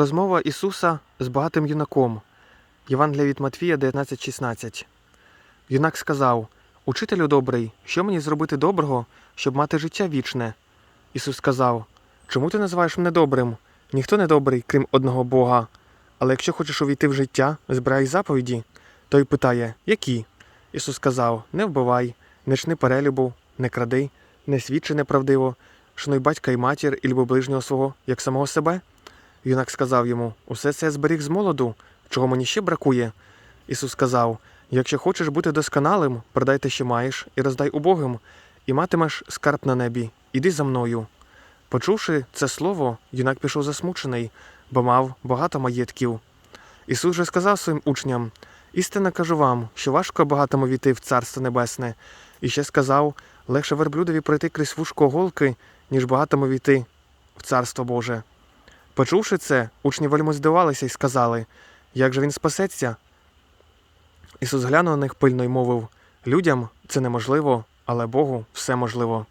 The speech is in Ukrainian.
Розмова Ісуса з багатим юнаком. Євангелія від Матвія 19.16. Юнак сказав: Учителю добрий, що мені зробити доброго, щоб мати життя вічне? Ісус сказав: Чому ти називаєш мене добрим? Ніхто не добрий, крім одного Бога. Але якщо хочеш увійти в життя, збирай заповіді. Той питає, які? Ісус сказав: Не вбивай, не чни перелюбу, не кради, не свідчи неправдиво, шануй батька і матір і люби ближнього свого, як самого себе. Юнак сказав йому: Усе це я зберіг з молоду, чого мені ще бракує. Ісус сказав: Якщо хочеш бути досконалим, продай те, що маєш, і роздай убогим, і матимеш скарб на небі. Іди за мною. Почувши це слово, юнак пішов засмучений, бо мав багато маєтків. Ісус же сказав своїм учням: Істинно кажу вам, що важко багатому війти в Царство Небесне, і ще сказав: легше верблюдові пройти крізь вушко голки, ніж багатому війти в Царство Боже. Почувши це, учні вельми здивалися і сказали, як же він спасеться? Ісус глянув на них пильно й мовив: Людям це неможливо, але Богу все можливо.